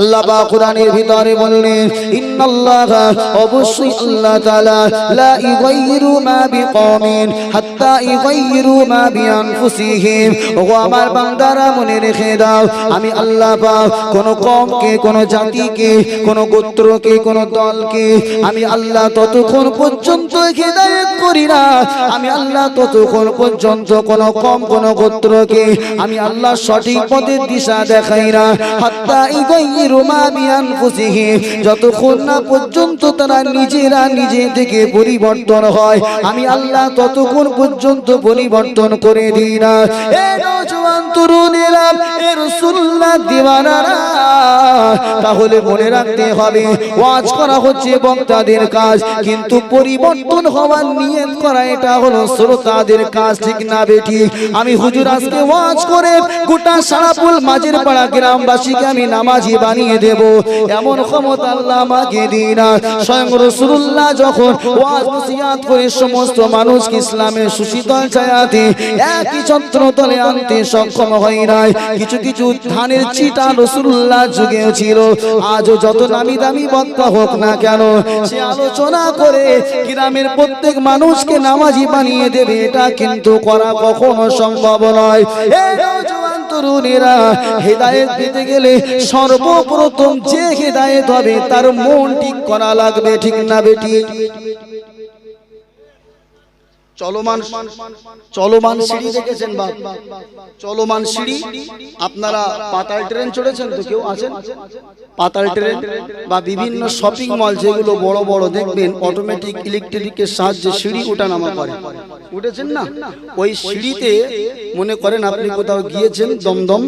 আল্লাহ বা কোরআনের ভিতরে বললেন, ইন্নাল্লাহ অবশ্যই আল্লাহ তাআলা লা ইগাইরু মা বিকওমিন হাত্তা ইগাইরু মা বিআনফুসিহিম। ও আমার বান্দারা মনে রেখে দাও, আমি আল্লাহ পাক কোন কমকে কোন জাতিকে, কোন গোত্রকে, কোন দলকে আমি আল্লাহ ততক্ষণ পর্যন্ত হেদায়েত করি না। আমি আল্লাহ ততক্ষণ পর্যন্ত কোন কম কোন গোত্রকে আমি আল্লাহ সঠিক পথের দিশা দেখাই না। হাত্তা পরিবর্তন হয়, আমি আল্লাহ ততক্ষণ পর্যন্ত পরিবর্তন করে দিই না। তাহলে মনে রাখতে হবে, ওয়াজ করা হচ্ছে বক্তাদের কাজ, কিন্তু পরিবর্তন হওয়ার নিয়ত করা এটা হলো শ্রোতাদের কাজ, ঠিক না বেটি আমি হুজুর আজকে ওয়াজ করে গোটা সারাপুল মাঝের পাড়া গ্রামবাসীকে আমি নামাজি বানিয়ে দেব। এমন ক্ষমতা আল্লাহ আমাকে দিই না স্বয়ং রসুল্লাহ যখন ওয়াজ নসিহাত করে সমস্ত মানুষকে ইসলামের সুশীতল ছায়াতে একই ছত্র তলে আনতে সক্ষম হয় নাই। কিছু কিছু ধানের চিটা রসুল্লাহ যুগেও ছিল। আজও যত নামি দামি বক্তা হোক না কেন সে আলোচনা করে গ্রামের প্রত্যেক মানুষকে নামাজি বানিয়ে দেবে। এটা কিন্তু করা কখনো সম্ভব নয়। এই তরুণেরা হেদায়েত পেতে গেলে সর্বপ্রথম যে হেদায়েত হবে তার মন ঠিক করা লাগবে, ঠিক না বেটি? চলমান চলমান সিঁড়ি দেখেছেন বা চলমান সিঁড়ি, আপনারা পাতাল ট্রেন চড়েছেন তো কেউ আছেন? পাতাল ট্রেন বা বিভিন্ন শপিং মল যেগুলো বড় বড় দেখবেন অটোমেটিক ইলেকট্রিকের সাহায্যে সিঁড়ি ওঠা নামা করে। উঠেছেন না? ওই সিঁড়িতে মনে করেন আপনি কোথাও গিয়েছেন দমদম?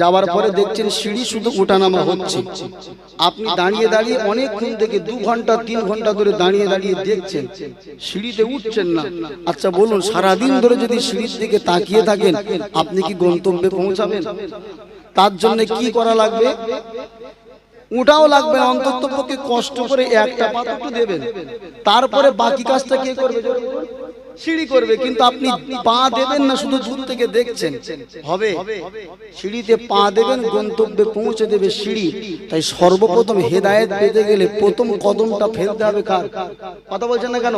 যাওয়ার পরে দেখছেন সিঁড়ি শুধু ওঠানামা হচ্ছে। আপনি দাঁড়িয়ে দাঁড়িয়ে অনেকক্ষণ থেকে দু ঘণ্টা তিন ঘণ্টা ধরে দাঁড়িয়ে দাঁড়িয়ে দেখছেন। সিঁড়িতে উঠছেন না। আচ্ছা বলুন সারাদিন ধরে যদি সিঁড়ির দিকে তাকিয়ে থাকেন আপনি কি গন্তব্যে পৌঁছাবেন? তার জন্য কি করা লাগবে? উঠাও লাগবে অন্তত কষ্ট করে একটা পাতা দেবেন। তারপরে বাকি কাজটা কে করবে? সিঁড়ি করবে, কিন্তু আপনি পা দেবেন না, শুধু দূর থেকে দেখছেন। হবে? সিঁড়িতে পা দেবেন, গন্তব্যে পৌঁছে দেবে সিঁড়ি। তাই সর্বপ্রথম হেদায়েত পেতে গেলে প্রথম কদমটা ফেলতে হবে কার? কথা বলছেন না কেন?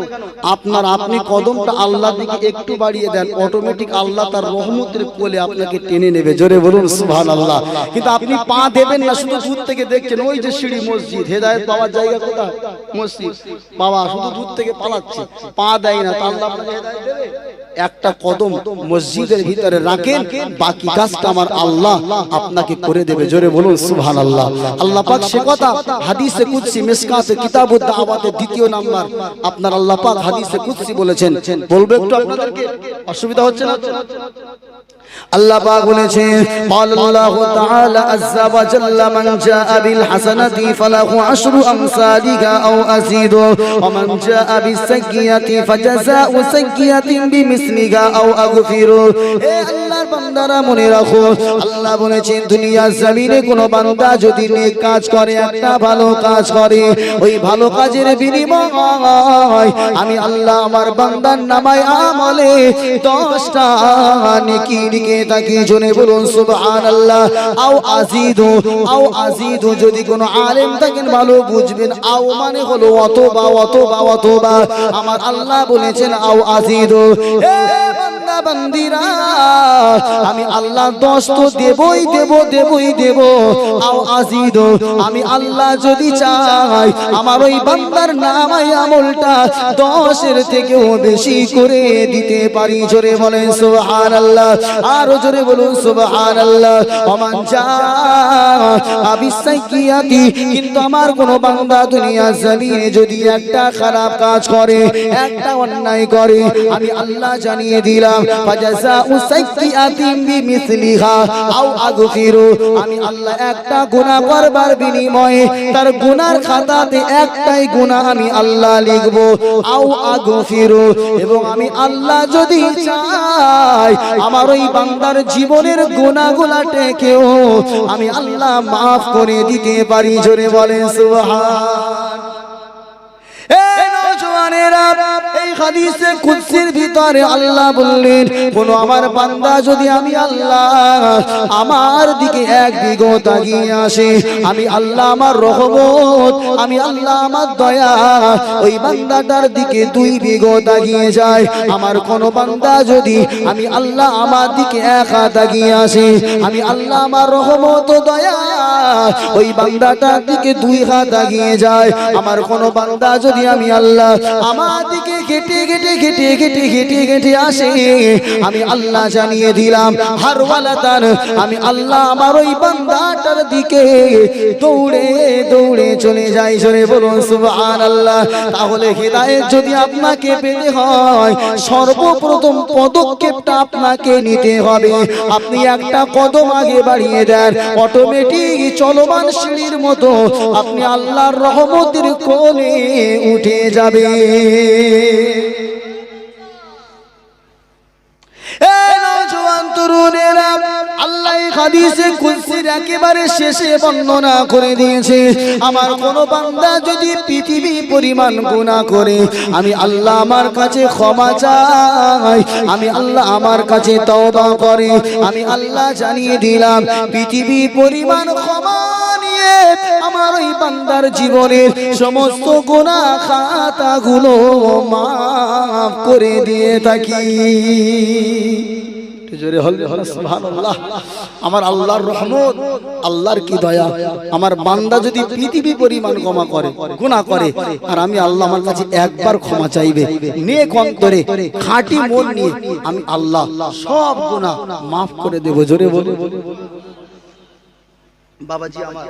আপনার, আপনি কদমটা আল্লাহ দিকে একটু বাড়িয়ে দেন অটোমেটিক আল্লাহ তার রহমতের কোলে আপনাকে টেনে নেবে। জোরে বলুন সুবহান আল্লাহ কিন্তু আপনি পা দেবেন না, শুধু দূর থেকে দেখছেন। ওই যে সিঁড়ি, মসজিদ। হেদায়েত পাওয়ার জায়গা কোথায়? মসজিদ। বাবা, শুধু দূর থেকে পালাচ্ছে। পা দেয় না, তা আল্লাহ আপনাকে হেদায়েত দেবে। একটা কদম মসজিদের ভিতরে রাখেন বাকি কাজটা আমার আল্লাহ আপনাকে করে দেবে। জোরে বলুন সুহান আল্লাহ আল্লাহ পাক সে কথা হাদিসে কুদসি মিসকাতে কিতাবুদ দাওয়াতে দ্বিতীয় নাম্বার। আপনার আল্লাহ পাক হাদিসে কুদসি বলেছেন। বলবে একটু আপনাদেরকে। অসুবিধা হচ্ছে না? আল্লাহ পাক বলেছে আল্লাহ তাআলা আযজা ওয়া জাল্লা মান জাআ বিল হাসানাতি ফালাহু আশরু আমসালিহা আও আযীদু, ওয়া মান জাআ বিস সাইয়্যাতি ফাজাযাউ সাইয়্যাতিন বিমিসলিহা আও আগফিরু। হে বান্দারা মনে রাখো, আল্লাহ বলেছেন, দুনিয়ার জমিনে কোন বান্দা যদি নেক কাজ করে, একটা ভালো কাজ করে, ওই ভালো কাজের বিনিময় আমি আল্লাহ আমার বান্দার নামায় আমলে দশটা নেকি লিখে থাকি জনে বলুন, সুবহানাল্লাহ। আও আজিদু আও আজিদু, যদি কোনো আলেম থাকেন, ভালো বুঝবেন, আও মানে হলো অথবা অথবা অথবা আমার আল্লাহ বলেছেন, আও আজিদু। বান্দা বান্দিরা, আমি আল্লাহ দশ তো দেবই দেব দেবই দেব। আও আজিদ আমি আল্লাহ যদি চাই, আমার ওই বান্দার নামাই আমলটা দশের থেকেও বেশি করে দিতে পারি। জোরে বলেন সুবহান আল্লাহ আরও জোরে বলুন সুবহান আল্লাহ অমান যা আবিসাইকিয়াতি, কিন্তু আমার কোন বান্দা দুনিয়া জমিনে যদি একটা খারাপ কাজ করে, একটা অন্যায় করে, আমি আল্লাহ জানিয়ে দিলাম ফাজাজাউ সাইয়্যাতিন বিমিসলিহা, আও আগফিরু আমি আল্লাহ একটা গুনাহ করবার বিনিময়ে তার গুনার খাতাতে একটাই গুনাহ আমি আল্লাহ লিখব, আও আগফিরু এবং আমি আল্লাহ যদি চাই, আমার ওই বান্দার জীবনের গুনাহগুলা টেকেও, আমি আল্লাহ মাফ করে দিতে পারি, জোরে বলেন সুবহান। আমার দিকে এক তাকিয়ে আসে, আমি আল্লাহ আমার রহমত, আমি আল্লাহ আমার দয়া, ওই বান্দাটার দিকে দুই বিঘত তাকিয়ে যায়। আমার কোন বান্দা যদি আমি আল্লাহ আমার দিকে এক হাত তাকিয়ে আসে, আমি আল্লাহ আমার রহমত দয়া ওই বান্দাটার দিকে দুই হাত তাকিয়ে যায়। আমার কোন বান্দা যদি আমি আল্লাহ আমার দিকে ঘেটে ঘেটে ঘেটে ঘেটে ঘেটে ঘেটে আসে, আমি আল্লাহ জানিয়ে দিলাম, হারওয়ালা তার, আমি আল্লাহ আমার ওই বান্দাটার দিকে দৌড়ে দৌড়ে চলে যাই। চলে বলুন, সুবহানাল্লাহ। তাহলে হেদায়েত যদি আপনাকে পেতে হয়, সর্বপ্রথম পদক্ষেপটা আপনাকে নিতে হবে। আপনি একটা কদম আগে বাড়িয়ে দেন অটোমেটিক চলমান সিঁড়ির মতো আপনি আল্লাহর রহমতের কোলে উঠে যাবে তরুণেরা আল্লাহ হাদিসে কুলসির একেবারে শেষে বর্ণনা করে দিয়েছে, আমার যদি পরিমাণ করে, আমি আল্লাহ আমার কাছে ক্ষমা চাই, আমি আল্লাহ আমার কাছে তওবা করে, আমি আল্লাহ জানিয়ে দিলাম পৃথিবী পরিমাণ ক্ষমা নিয়ে আমার ওই বান্দার জীবনের সমস্ত গুনাহ খাতাগুলো মাফ করে দিয়ে থাকি। জোরে সুবহানাল্লাহ। আমার আল্লাহর রহমত, আল্লাহর কি দয়া। আমার বান্দা যদি পৃথিবী পরিমাণ ক্ষমা করে, গুনাহ করে, আর আমি আল্লাহ আমার কাছে একবার ক্ষমা চাইবে, নেক অন্তরে, খাঁটি মন নিয়ে আমি আল্লাহ সব গুনাহ মাফ করে দেব, জোরে বলে বাবাজি আমার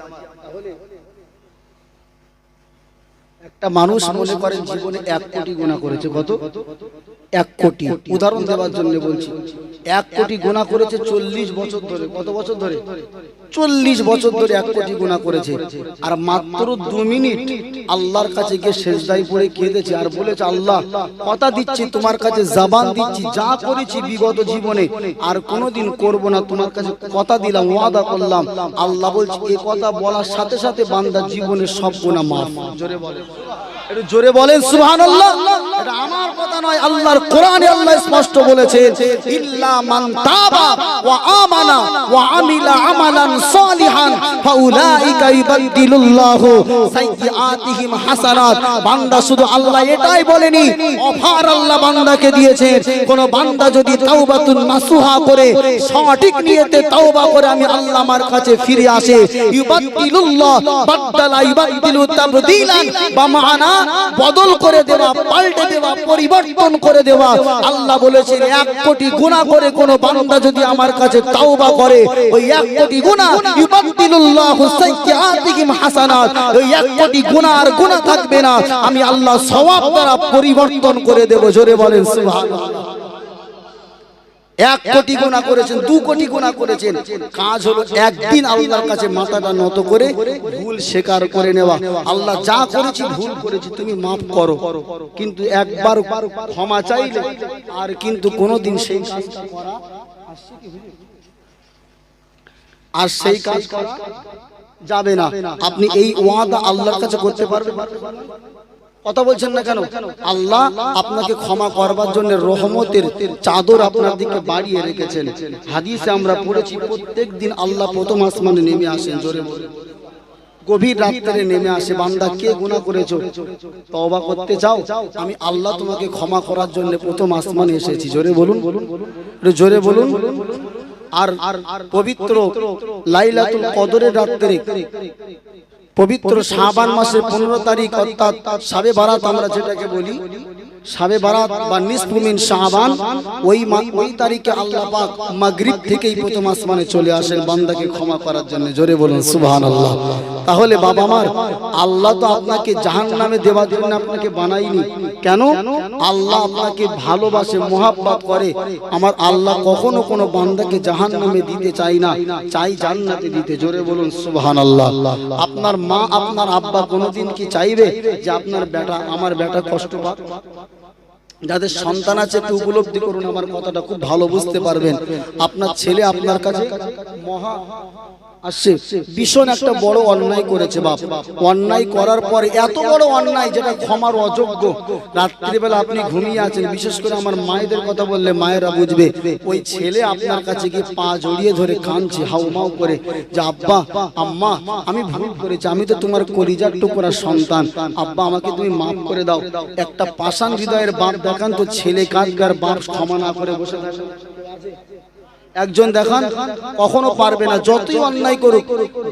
একটা মানুষ মনে করেন জীবনে এক কোটি গুণা করেছে, কত? এক কোটি। উদাহরণ দেওয়ার জন্য বলছি। এক কোটি গুণা করেছে চল্লিশ বছর ধরে। কত বছর ধরে? চল্লিশ বছর ধরে এক কোটি গুণা করেছে। আর মাত্র দু মিনিট আল্লাহর কাছে গিয়ে শেষদাই পড়ে কেঁদেছে আর বলেছে, আল্লাহ, কথা দিচ্ছি, তোমার কাছে জবান দিচ্ছি, যা করেছি বিগত জীবনে, আর কোনোদিন করব না, তোমার কাছে কথা দিলাম, ওয়াদা করলাম। আল্লাহ বলছে, এ কথা বলার সাথে সাথে বান্দার জীবনের সব গুণা মাফ। জোরে বলে। জোরে বলেন আমার কথা নয়, আল্লাহর আল্লাহ স্পষ্ট বান্দা কোন বান্দা যদি করে, সঠিক নিয়তে তাওবা করে আমি আল্লাহ আমার কাছে ফিরে আসে তাবদিলান বা মানা বদল করে দেওয়া, পাল্টে দেওয়া, পরিবর্তন করে দেওয়া। আল্লাহ বলেছেন, এক কোটি গুণা করে কোন বান্দা যদি আমার কাছে তাওবা করে, ওই এক কোটি গুণা ইবাদদিলুল্লাহু সাইয়্যাতিহিম হাসানাত, ওই এক কোটি গুণা আর গুণা থাকবে না। আমি আল্লাহ সওয়াব দ্বারা পরিবর্তন করে দেব। জোরে বলেন, সুবহানাল্লাহ। এক কোটি গোনা করেছেন, দু কোটি গোনা করেছেন। কাজ হলো একদিন আল্লাহর কাছে মাথাটা নত করে ভুল স্বীকার করে নেওয়া। আল্লাহ যা করেছি, ভুল করেছি, তুমি মাফ করো। কিন্তু একবার ক্ষমা চাইলে আর কিন্তু কোনোদিন সেই কাজটা করা আর সেই কাজ করা যাবে না। আপনি এই ওয়াদা আল্লাহর কাছে করতে পারবেন? কথা বলছেন না কেন? আল্লাহ আপনাকে ক্ষমা করবার জন্য রহমতের চাদর আপনার দিকে বাড়িয়ে রেখেছেন। হাদিসে আমরা পড়েছি প্রত্যেক দিন আল্লাহ প্রথম আসমানে নেমে আসেন জোরে গভীর রাত্রে নেমে আসে, বান্দা, কে গুনাহ করেছ? তওবা করতে চাও আমি আল্লাহ তোমাকে ক্ষমা করার জন্য প্রথম আসমানে এসেছি। জোরে বলুন। জোরে বলুন। আর পবিত্র লাইলাতুল কদরের রাত্রে পবিত্র শাহবান মাসের পনেরো তারিখ অর্থাৎ সাবে বারাত আমরা যেটাকে বলি সাবে বারাত বা নিসফুমিন শাবান, ওই ওই তারিখে আল্লাহ পাক মাগরিব থেকেই প্রথম আসমানে চলে আসেন বান্দাকে ক্ষমা করার জন্য। জোরে বলুন, সুবহানাল্লাহ। তাহলে বাবা আমার আল্লাহ তো আপনাকে জাহান্নামে দেওয়ার জন্য আপনাকে বানাইনি কেন? আল্লাহ আপনাকে ভালোবাসে, মোহাব্বত করে। আমার আল্লাহ কখনো কোনো বান্দাকে জাহান্নামে দিতে চাই না, চাই জান্নাতে দিতে। জোরে বলুন, সুবহানাল্লাহ। আপনার মা, আপনার আব্বা কোনোদিন কি চাইবে যে আপনার বেটা, আমার বেটা কষ্ট পাক? যাদের সন্তান আছে একটু উপলব্ধি করুন আমার কথাটা খুব ভালো বুঝতে পারবেন। আপনার ছেলে আপনার কাছে মহা আসছে। ভীষণ একটা বড় অন্যায় করেছে বাপ। অন্যায় করার পরে এত বড় অন্যায় যেটা ক্ষমার অযোগ্য। রাত্রিবেলা আপনি ঘুমিয়ে আছেন, বিশেষ করে আমার মায়েদের কথা বললে মায়েরা বুঝবে, ওই ছেলে আপনার কাছে গিয়ে পা জড়িয়ে ধরে কাঁদছে, হাউমাউ করে, যে আব্বা, আম্মা, আমি ভুল করেছি, আমি তো তোমার কলিজার টুকরা সন্তান। আব্বা, আমাকে তুমি মাফ করে দাও। একটা পাষাণ হৃদয়ের বাপ দেখান তো ছেলে কাজগার বাপ ক্ষমা না করে বসে থাকে একজন দেখান, কখনো পারবে না। যতই অন্যায় করুক,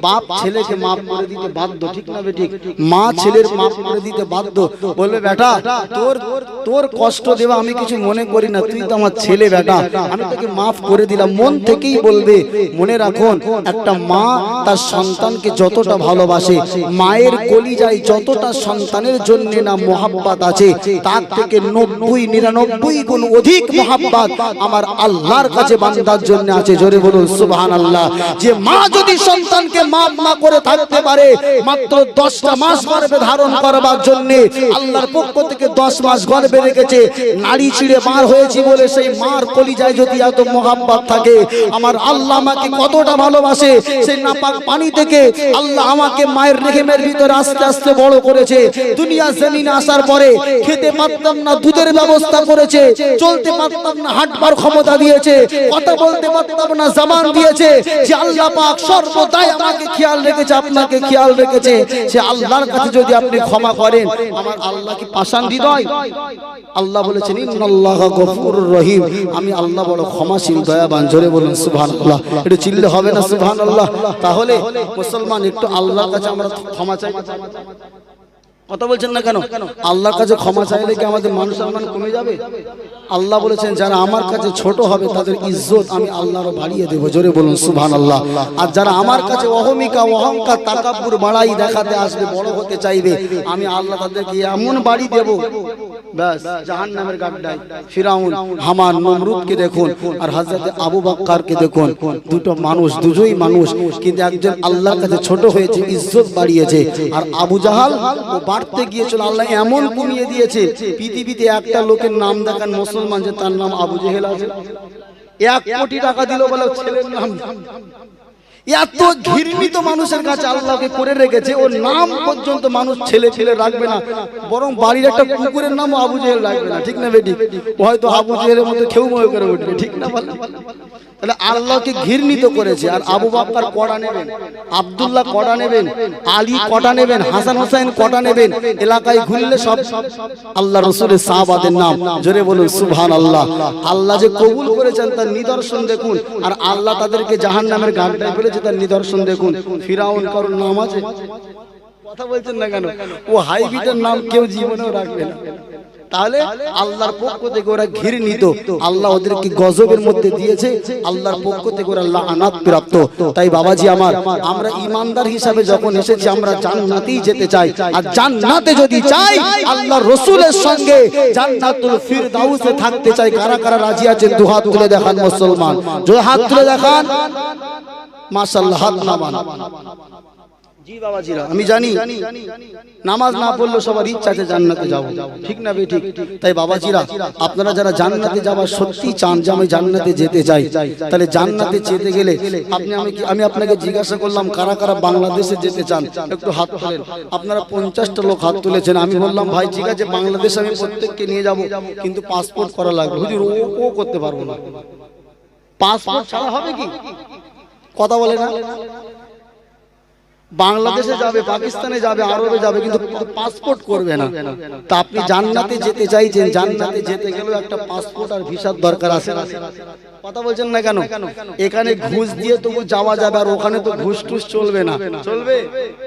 বাপ ছেলেকে মাফ করে দিতে বাধ্য, ঠিক না ঠিক? মা ছেলের মাফ করে দিতে বাধ্য। বলবে, বেটা, তোর তোর কষ্ট দেওয়া আমি কিছু মনে করি না, তুই তো আমার ছেলে, বেটা। আমি তোকে মাফ করে দিলাম। মন থেকেই বলবে, মনে রাখুন, একটা মা তার সন্তানকে যতটা ভালোবাসে, মায়ের কলিজায় যতটা সন্তানের জন্য না মোহাব্বাত আছে, তার থেকে নব্বই, নিরানব্বই গুণ অধিক মোহাব্বাত আমার আল্লাহর কাছে বান্দার জন্য আছে। জোরে বলুন সুবহান আল্লাহ যে মা যদি সন্তানকে মাপ না করে থাকতে পারে, মাত্র দশটা মাস গর্ভে ধারণ করবার জন্য আল্লাহর পক্ষ থেকে দশ মাস গর্ভে রেখেছে। নারী ছিঁড়ে বার হয়েছি বলে সেই মার কলিজায় যদি এত মোহাব্বত থাকে, আমার আল্লাহ আমাকে কতটা ভালোবাসে, সেই নাপাক পানি থেকে আল্লাহ আমাকে মায়ের রেহেমের ভিতরে আস্তে আস্তে বড় করেছে। দুনিয়া জমিনে আসার পরে খেতে পারতাম না, দুধের ব্যবস্থা করেছে, চলতে পারতাম না, হাঁটবার ক্ষমতা দিয়েছে। কথা বলতে আপনাকে খেয়াল রেখেছে। যদি আপনি ক্ষমা করেন আল্লাহ আল্লাহ রহিম। আমি আল্লাহ বড় ক্ষমাশীল, দয়াবান, জোরে বলুন, সুবহানাল্লাহ। একটু চিল্লে হবে না, সুবহানাল্লাহ? তাহলে মুসলমান একটু আল্লাহর কাছে আমরা ক্ষমা চাই। কথা বলছেন না কেন? আল্লাহর কাছে ক্ষমা চাইলে কি আমাদের মান সম্মান কমে যাবে? আল্লাহ বলেছেন যারা আমার কাছে ছোট হবে তাদের ইজ্জত আমি আল্লাহরও বাড়িয়ে দেবো। জোরে বলুন সুবহান আল্লাহ আর যারা আমার কাছে অহমিকা অহংকার তাকাব্বুর বাড়াই দেখাতে আসবে বড় হতে চাইবে আমি আল্লাহ তাদেরকে এমন বাড়ি দেব। ব্যাস জাহান নামের গাড্ডায়। ফিরাউন হামান নমরুদকে দেখুন আর হযরতে আবু বাক্কারকে দেখুন। দুটো মানুষ দুজোই মানুষ কিন্তু একজন আল্লাহর কাছে ছোট হয়েছে ইজ্জত বাড়িয়েছে আর আবু জাহাল ও বাড়তে গিয়েছিল, আল্লাহ এমন কমিয়ে দিয়েছে, পৃথিবীতে একটা লোকের নাম দেখান মুসলমান যে তার নাম আবু জেহেল আছে। এক কোটি টাকা দিল বলে ছেলের নাম। এত ঘৃণিত মানুষের কাছে আল্লাহকে করে রেখেছে, ওর নাম পর্যন্ত মানুষ ছেলে ছেলে রাখবে না, বরং বাড়ির একটা কুকুরের নামও আবু জেহেল রাখবে না, ঠিক না বেটি? হয়তো আবু জেহেলের মতো খেউ ময় করে উঠবে, ঠিক না তাহলে আল্লাহকে ঘৃণিত করেছে, আর আবু বাক্কার কড়া নেবেন, আব্দুল্লাহ কড়া নেবেন, আলী কটা নেবেন, হাসান হোসেন কটা নেবেন, এলাকায় ঘুরলে সব আল্লাহ রসুলের সাহাবাদের নাম, জোরে বলুন সুবহান আল্লাহ আল্লাহ যে কবুল করেছেন তার নিদর্শন দেখুন, আর আল্লাহ তাদেরকে জাহান নামের গাড়টায় ফেলেছে তার নিদর্শন দেখুন। ফিরাউন কারোর নাম আছে? কথা বলছেন না কেন? ও হাইবিটের নাম কেউ জীবনেও রাখবে না। তাহলে আল্লাহর পক্ষ থেকে ওরা ঘৃণিত আল্লাহ ওদেরকে গজবের মধ্যে দিয়েছে। আল্লাহর পক্ষ থেকে ওরা লানাত প্রাপ্ত। তাই বাবাজি আমার, আমরা ইমানদার হিসাবে যখন এসেছি, আমরা জান্নাতেই যেতে চাই। আর জান্নাতে যদি চাই আল্লাহ রসুলের সঙ্গে জান্নাতুল ফিরদাউসে থাকতে চাই। কারা কারা রাজি আছেন? দু হাত তুলে দেখান মুসলমান। হাত তুলে দেখান। মাশাআল্লাহ হাত নামান। আমি জানি নামাজ না পড়লে সবার ইচ্ছা আছে জান্নাতে যাব। ঠিক না বে ঠিক তাই বাবাজিরা আপনারা যারা জান্নাতে যাওয়ার সত্যি চান যে আমি জান্নাতে যেতে চাই তাহলে জান্নাতে যেতে গেলে আপনি আমি কি- আমি আপনাকে জিজ্ঞাসা করলাম কারা কারা বাংলাদেশে যেতে চান? একটু হাত তোলেন। আপনারা পঞ্চাশটা লোক হাত তুলেছেন। আমি বললাম ভাই ঠিক আছে বাংলাদেশ আমি প্রত্যেককে নিয়ে যাব কিন্তু পাসপোর্ট করা লাগবে। হুজুর ও করতে পারব না। পাসপোর্ট ছাড়া হবে কি? কথা বলে না। বাংলাদেশে যাবে পাকিস্তানে যাবে আরবে যাবে কিন্তু পাসপোর্ট করবে না। তা আপনি জান্নাতে যেতে চাইছেন জান্নাতে যেতে গেলেও একটা পাসপোর্ট আর ভিসার দরকার আছে? কথা বলছেন না কেন? এখানে ঘুষ দিয়ে তবু যাওয়া যাবে আর ওখানে তো ঘুষ টুস চলবে না। চলবে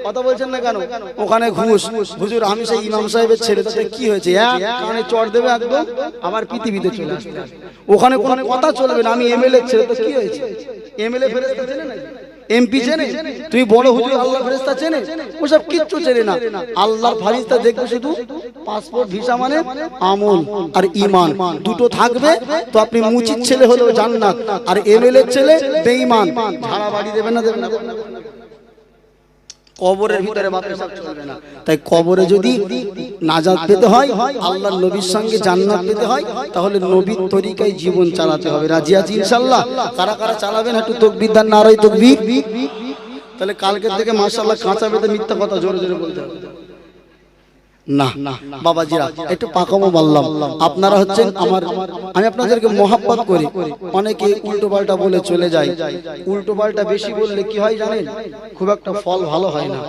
কথা বলছেন না কেন? ওখানে ঘুষ। হুজুর আমি সেই ইমাম সাহেবের ছেলে তাতে কি হয়েছে? এক কানে চড় দেবে একদম আবার পৃথিবীতে চলে আসবে। ওখানে কোনো কথা চলবে না। আমি এমএলএ ছেলে তো কি হয়েছে? এমএলএ ফেরেস্তা না এমপি চেনে? তুমি বড় হুজুর আল্লাহ ফেরেস্তা চেনে? ওসব কিচ্ছু চেনে না। আল্লাহর ফারিস্তা দেখবে শুধু পাসপোর্ট ভিসা মানে আমল আর ইমান দুটো থাকবে, তো আপনি মুচির ছেলে হলেও জান্নাত। আর এমএলএ ছেলে বেঈমান। ঝাড়া বাড়ি দেবেন না দেবেন না? কবরের ভিতরে মাদ্রাসা চলবে না। তাই কবরে যদি নাজাত পেতে হয় আল্লাহর নবীর সঙ্গে জান্নাত পেতে হয় তাহলে নবীর তরিকায় জীবন চালাতে হবে। রাজি আছি ইনশাআল্লাহ কারা কারা চালাবেন? একটু তকবির দান নারাই তকবির। তাহলে কালকের থেকে মাশাআল্লাহ কাঁচা বেঁধে মিথ্যা কথা জোরে জোরে বলতে হবে। না না বাবাজিরা একটু পাকামো বললাম। আপনারা হচ্ছেন আমার আমি আপনাদেরকে মহাব্বত করি। অনেকে উল্টো পাল্টা বলে চলে যায়। উল্টো পাল্টা বেশি বললে কি হয় জানেন? খুব একটা ফল ভালো হয় না।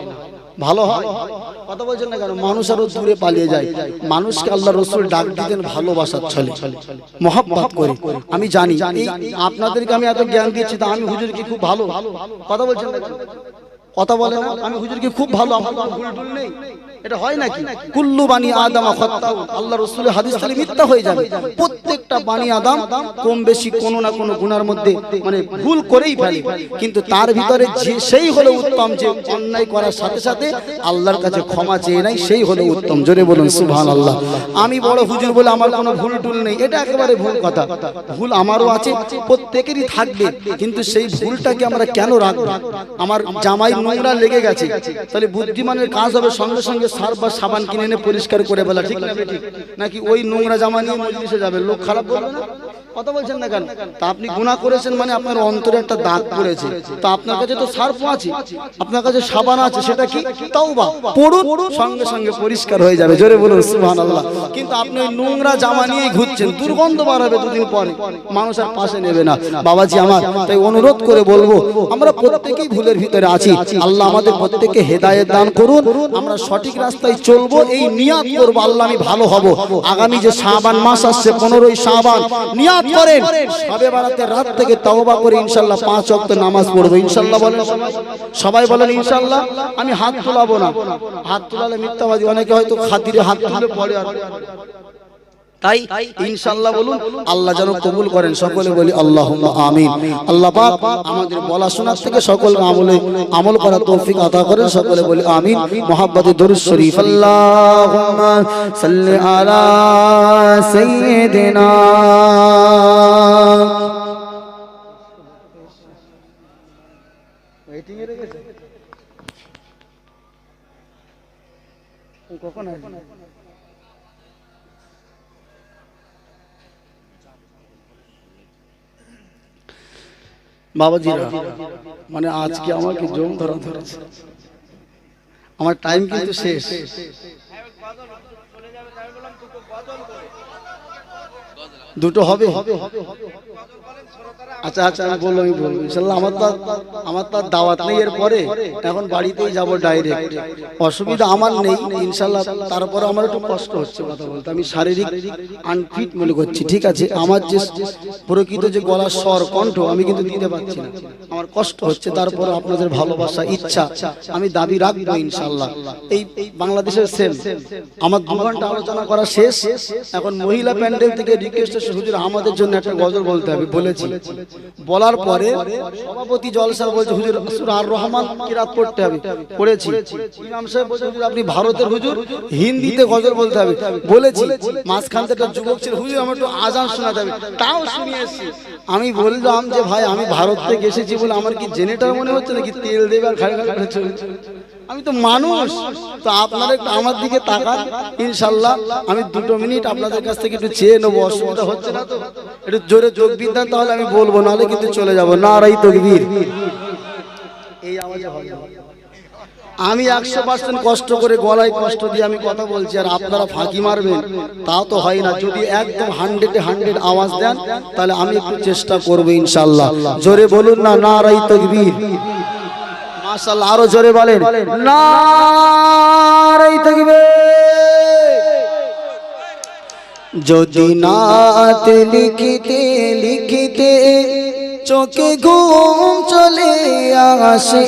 ভালো হয় কথা বলছেন না কেন? মানুষ আরও দূরে পালিয়ে যায়। মানুষকে আল্লাহ রসুল ডাক দিতেন ভালোবাসার ছলে। মহাব্বত করে। আমি জানি। আপনাদেরকে আমি এত জ্ঞান দিচ্ছি তা আমি হুজুর কি খুব ভালো। কথা বলছেন না? কথা বলে না আমি হুজুরকে খুব ভালো আমার ভুল টুল নেই। এটা হয় নাকি? কুল্লু বানি আদম আল্লাহ রাসূলের হাদিস তাহলে মিথ্যা হয়ে যাবে। প্রত্যেকটা বানি আদম কম বেশি কোনো না কোনো গুনার মধ্যে মানে ভুল করেই ফেলে। কিন্তু তার ভিতরে যে সেই হলো উত্তম যে অন্যায় করার সাথে সাথে আল্লাহর কাছে ক্ষমা চেয়ে নাই সেই হলো উত্তম। জোরে বলুন সুবহানাল্লাহ। আমি বড় হুজুর বলে আমার কোনো ভুল টুল নেই। এটা একেবারে ভুল কথা। ভুল আমারও আছে প্রত্যেকেরই থাকবে। কিন্তু সেই ভুলটাকে আমরা কেন রাখব? আমার জামাই নোংরা লেগে গেছে। তাহলে বুদ্ধিমানের কাজ হবে সঙ্গে সঙ্গে সার্ফ বা সাবান কিনে এনে পরিষ্কার করে বলা ঠিক না ঠিক নাকি ওই নোংরা জামা নিয়ে মজলিসে যাবে? লোক খারাপ বলবে না? কথা বলছেন না কেন? তা আপনি গুনাহ করেছেন মানে আপনার অন্তরে একটা দাগ পড়েছে। তো আপনার কাছে তো সার্ফ আছে। আপনার কাছে সাবান আছে, সেটা কি? তাওবা। পড়ুন, সঙ্গে সঙ্গে পরিষ্কার হয়ে যাবে। জোরে বলুন, সুবহানাল্লাহ। কিন্তু আপনি ওই নোংরা জামা নিয়ে ঘুরছেন। দুর্গন্ধ বার হবে দুদিন পরে। মানুষ আর পাশে নেবে না। বাবাজি আমার, তাই অনুরোধ করে বলব, আমরা প্রত্যেকেই ভুলের ভিতরে আছি। আল্লাহ আমাদের প্রত্যেককে হেদায়েত দান করুন আমরা সঠিক রাস্তায় চলবো এই নিয়াত করব আল্লাহ আমি ভালো হব। আগামী যে শাবান মাস আসছে পনেরোই শাবান নিয়াত করেন। সবে বারাতে রাত থেকে তাওবা করে ইনশাল্লাহ পাঁচ অক্ত নামাজ পড়ব। ইনশাল্লাহ বলেন সবাই সবাই বলেন ইনশাল্লাহ আমি হাত তোলাবো না। হাত তোলালে মিথ্যাবাদী অনেকে হয়তো খাতিরে হাত তুলে পড়ে আর তাই ইনশাআল্লাহ বলুন আল্লাহ যেন কবুল করেন। সকলে বলি আল্লাহ আমিন। আল্লাহ পাক আমাদের বলা শোনার থেকে সকল আমলে আমল করার তৌফিক আতা করেন। সকলে বলি আমিন। মোহাব্বতে দরুদ শরীফ। আল্লাহুম্মা সাল্লি আলা সাইয়্যিদিনা ওয়েটিং এ রেখেছে? কখন আসবে? বাবাজিরা। মানে আজকে আমাকে জম ধরা ধরেছে আমার টাইম কিন্তু শেষ। দুটো হবে। আচ্ছা আচ্ছা আমি বললাম, আমি বলব ইনশাল্লাহ আমার তো আমার তো দাওয়াত নেই এরপরে। এখন বাড়িতেই যাব ডাইরেক্ট অসুবিধা আমার নেই ইনশাল্লাহ তারপরে আমার একটু কষ্ট হচ্ছে কথা বলতে। আমি শারীরিক আনফিট মনে করছি, ঠিক আছে? আমার যে প্রকৃত যে গলার স্বর, কণ্ঠ, আমি কিন্তু দিতে পারছি না। আমার কষ্ট হচ্ছে তারপরে আপনাদের ভালোবাসা, ইচ্ছা, আমি দাবি রাখব ইনশাল্লাহ এই বাংলাদেশের সেম। আমার দু ঘণ্টা আলোচনা করা শেষ। এখন মহিলা প্যান্ডেল থেকে রিকোয়েস্ট হুজুর, আমাদের জন্য একটা গজল বলতে হবে, বলেছি। বলার পরে সভাপতি জলসা বলছে, হুজুর আর রহমান কিরাত পড়তে হবে। পড়েছি। ইমাম সাহেব বলছে, হুজুর, আপনি ভারতের হুজুর, হিন্দিতে গজল বলতে হবে। বলেছি। মাঝখান থেকে যুবক ছিল, হুজুর আমার একটু আজান শোনাতে হবে। তাও শুনিয়ে এসেছি। আমি বললাম যে, ভাই, আমি ভারত থেকে এসেছি বলে আমার কি জেনেটার মনে হচ্ছে নাকি তেল দেবে আর আমি তো মানুষ। তো আপনারা একটু আমার দিকে তাকান, ইনশাল্লাহ। আমি দুটো মিনিট আপনাদের কাছ থেকে একটু চেয়ে নেব, অসুবিধা হচ্ছে না তো? একটু জোরে যোগ বিদ্যান, তাহলে আমি বলব, নাহলে কিন্তু চলে যাব। না রাই তকবীর। এই আওয়াজে হবে। আমি একশো পার্সেন্ট কষ্ট করে গলায় কষ্ট দিয়ে আমি কথা বলছি, আর আপনারা ফাঁকি মারবেন তাও তো হয় না। যদি একদম হান্ড্রেডে হান্ড্রেড আওয়াজ দেন, তাহলে আমি একটু চেষ্টা করব ইনশাল্লাহ জোরে বলুন না, নারাই তকবীর। মাশাআল্লাহ, আরও জোরে বলেন, নারাই থাকবে যদি নাত লিখিতে লিখিতে চোখে ঘুম চলে আসে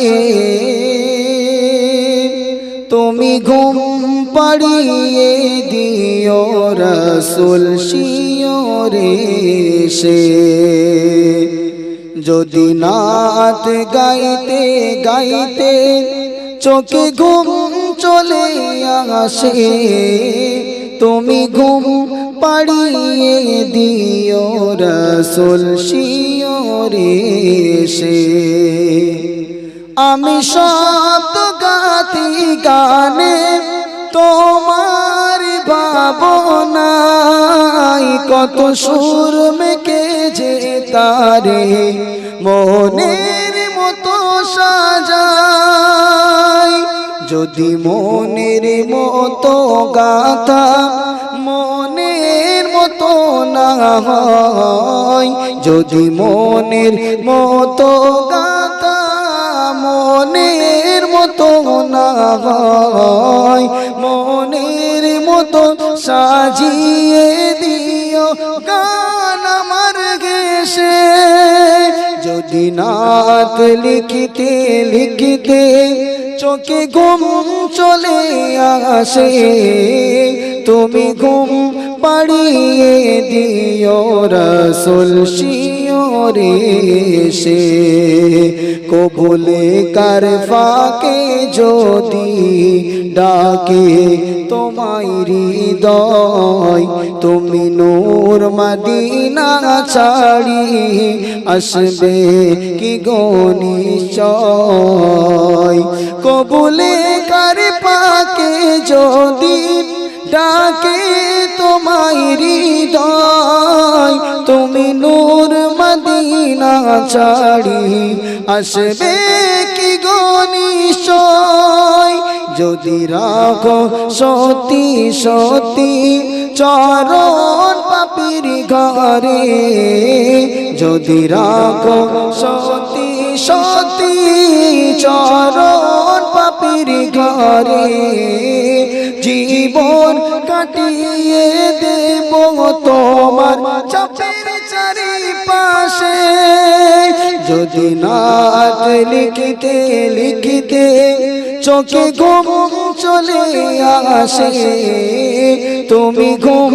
তুমি ঘুম পাড়িয়ে দিও রসুল শিওরে সে যদি নাত গাইতে গাইতে চোখে ঘুম চলে আসে, তুমি ঘুম পাড়িয়ে দিও রসুল শিওরে সে আমি সব গাতি গানে, তোমার ভাবনাই কত সুর মেকে যে তারে, মনের মতো সাজা যদি মনের মতো গাথা, মনের মতো না হয়। যদি মনের মতো মনের মতো না মনের মতো সাজিয়ে দিও গান আমার ঘেসে যদি নাত লিখিতে লিখিতে চোখে ঘুম চলে আসে, তুমি ঘুম পাড়িয়ে দিও রসুল সে কবুলে কার ফাঁকে যদি ডাকে তোমায় হৃদয়, তুমি নূর মদিনা ছাড়ি আসবে কি গনিশ্চয় কবুলে কার পাকে যদি ডাকে তোমায় হৃদয়, তুমি নূর মদিনা ছাড়ি। আসবে কি গনিশ্চয় যদি রাখো সতী সতী, চরণ পাপির ঘরে। যদি রাখো সতী সতী, চরণ পাপির ঘরে জীবন কাটিয়ে দেব তোমার চাপের চারিপাশে। যদি নাচ লিখিতে লিখিতে চোখে ঘুম চলে আসে, তুমি ঘুম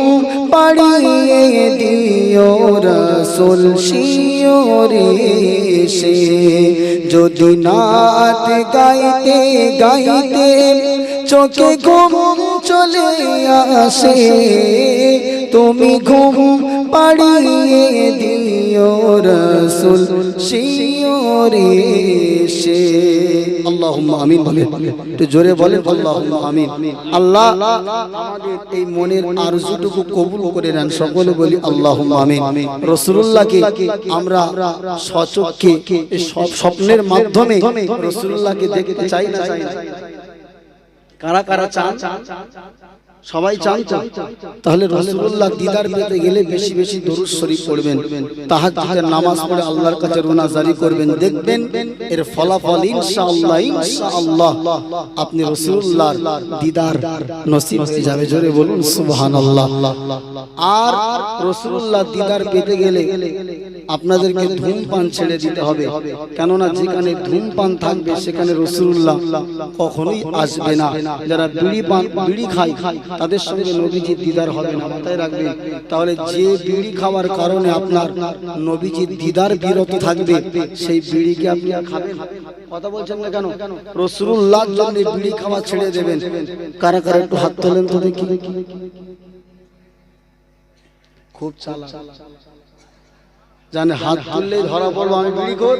পাড়িয়ে দিও রসুল শিওরে সে যদি নাচ গাইতে গাইতে চোখে ঘুম চলে আসে, তুমি ঘুম পাড়িয়ে দিও রসুল শিওরে সে আল্লাহুম্মা আমিন বলে। একটু জোরে বলে আল্লাহুম্মা আমিন। আল্লাহ আমাদের এই মনের আরজুটুকু কবুল করে নেন, সকলে বলি আল্লাহুম্মা আমিন। রাসূলুল্লাহকে আমরা সচক্ষে স্বপ্নের মাধ্যমে রাসূলুল্লাহকে দেখতে চাই না চাই না। কারা কারা চান? সবাই চান তাহলে রসুল্লাহ দিদার পেতে গেলে বেশি বেশি দরুদ শরীফ পড়বেন নামাজ পড়ে আল্লাহর কাছে রোনা জারি করবেন, দেখবেন এর ফলাফল ইনশাআল্লাহ ইনশাআল্লাহ আপনি দিদার নসিব হয়ে যাবে। জোরে বলুন, সুবহানাল্লাহ। আর রসুল্লাহ দিদার পেতে গেলে আপনাদেরকে ধূমপান ছেড়ে দিতে হবে। কেননা যেখানে ধূমপান থাকবে, সেখানে রসুল্লাহ কখনোই আসবে না। যারা বিড়ি পান, বিড়ি খায়, তাদের সঙ্গে নবীজির দিদার হবে না। মাথায় রাখবেন, তাহলে যে বিড়ি খাওয়ার কারণে আপনার নবীজির দিদার বিরত থাকবে, সেই বিড়িকে আপনি আর খাবেন কথা বলছেন না কেন? রসুল্লাহ জন্য বিড়ি খাওয়া ছেড়ে দেবেন। কারা কারা একটু হাত তোলেন তো দেখি। খুব চালা জানে হাত তুললেই ধরা পড়ব, আমি বিড়ি কর।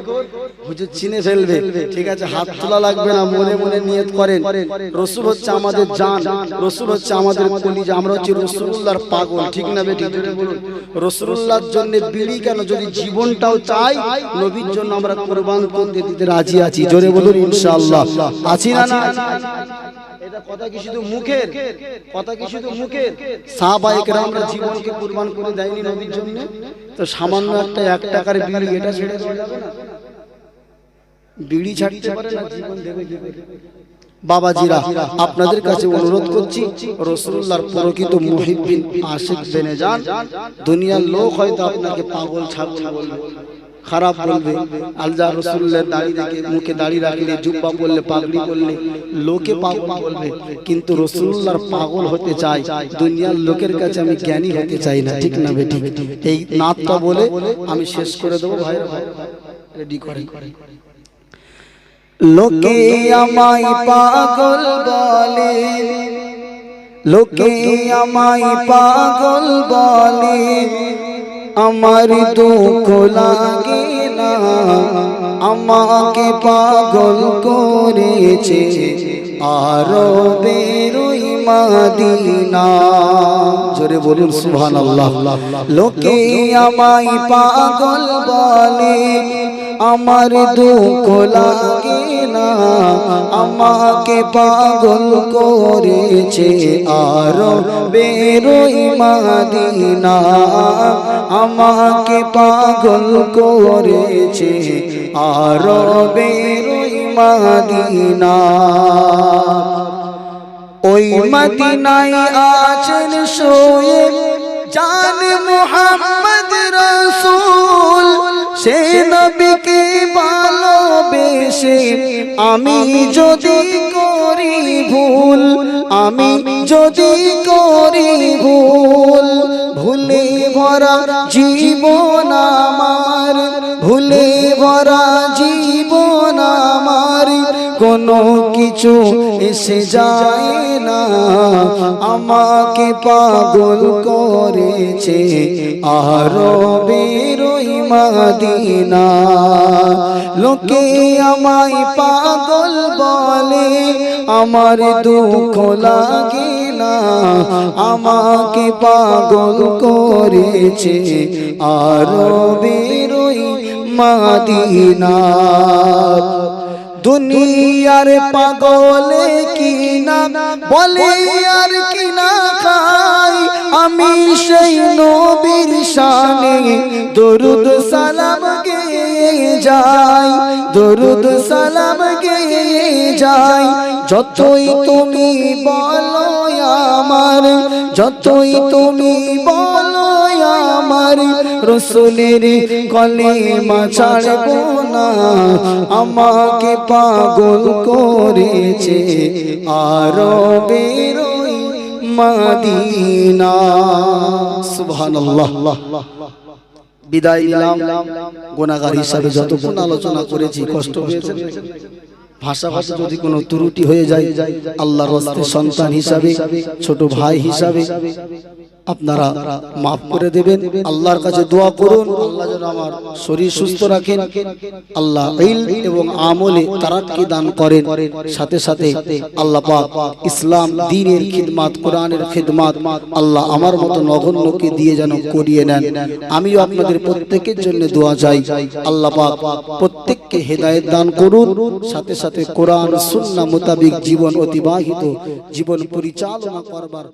হুজুর চিনে ফেলবে। ঠিক আছে, হাত তোলা লাগবে না, মনে মনে নিয়ত করেন। রসুল হচ্ছে আমাদের জান। রসুল হচ্ছে আমাদের কলিজা। আমরা হচ্ছে রসুল্লাহর পাগল। ঠিক না বেটি? বলুন রসুল্লাহর জন্য বিড়ি কেন? যদি জীবনটাও চাই, নবীর জন্য আমরা কোরবান করতে দিতে রাজি আছি। জোরে বলুন, ইনশাআল্লাহ। আছি না না? কথা কি শুধু মুখের? কথা কি শুধু মুখের? সাহাবায়ে কেরামরা জীবনকে কুরবান করে দেয়নি নবীর জন্য। তো সামান্য একটা এক টাকার বিড়ি এটা ছেড়ে যাবে না? বিড়ি ছাড়তে পারে না জীবন দেবে দেবে। বাবাজিরা আপনাদের কাছে অনুরোধ করছি রসুল্লাহর প্রকৃত মুহিব্বিন আশিক বেনে যান। দুনিয়ার লোক হয়তো আপনাকে পাগল ছাগল বলবে। খারাপ বলবে আলজা রসুল্লের দাড়ি দেখে মুখে দাড়ি রাখলে, জুব্বা বললে পাগড়ি বললে লোকে পাগল বলবে, কিন্তু রসুল্লাহর পাগল হতে চাই দুনিয়ার লোকের কাছে আমি জ্ঞানী হতে চাই না, ঠিক না বেটি এই নাতটা বলে আমি শেষ করে দেবো ভাই রেডি করে। লোকে আমায় পাগল বলে, লোকে আমায় পাগল বলে আমার দুঃখ লাগে না আমাকে পাগল করেছে আরও বেরোই মাদিনা। জোরে বলুন সুবহানাল্লাহ। লোকে আমায় পাগল বলে, আমার দুঃখ লাগে না, আমাকে পাগল করেছে আর বেরোই মাদিনা। আমাকে পাগল করেছে আর বেরোই মাদিনা। ওই মদিনায় আছেন শোয়ে জান মুহাম্মদ রাসূল। সে নবীকে ভালোবেসে আমি যদি করি ভুল আমি যদি করি ভুল ভুলে ভরা জীবন আমার ভুলে ভরা জীবন কোনো কিছু এসে যায় না। আমাকে পাগল করেছে আরও বেরোই মাদিনা। লোকে আমায় পাগল বলে, আমার দুঃখ লাগে না। আমাকে পাগল করেছে আরও বেরোই মাদিনা। দুনিয়ার পাগলে কিনা, বলে আর কিনা খাই। আমি সেই নবীর শানে দরুদ সালাম গেয়ে যাই, দরুদ সালাম গেয়ে যাই। যতই তুমি বলো আমার, যতই তুমি বলো আমার রসুলের কলে মা ছাড়ব না। আমাকে পাগল করেছে আরও আলোচনা করেছি, কষ্ট যদি কোনো ত্রুটি হয়ে যায় সন্তান হিসাবে, ছোট ভাই হিসাবে আপনারা মাফ করে দেবেন, আল্লাহর কাছে দোয়া করুন, আল্লাহ যেন আমার শরীর সুস্থ রাখেন, আল্লাহ এবং আমলে তারাক্কি দান করেন। সাথে সাথে আল্লাহ পাক ইসলাম দ্বীনের খিদমাত, কোরআনের খিদমাত আল্লাহ আমার মতো নগণ্যকে দিয়ে যেন করিয়ে নেন। আমিও আপনাদের প্রত্যেকের জন্য দোয়া চাই। আল্লাহ পাক প্রত্যেককে হেদায়েত দান করুন। সাথে সাথে কোরআন, সুন্নাহ মোতাবিক জীবন অতিবাহিত, জীবন পরিচালনা করবার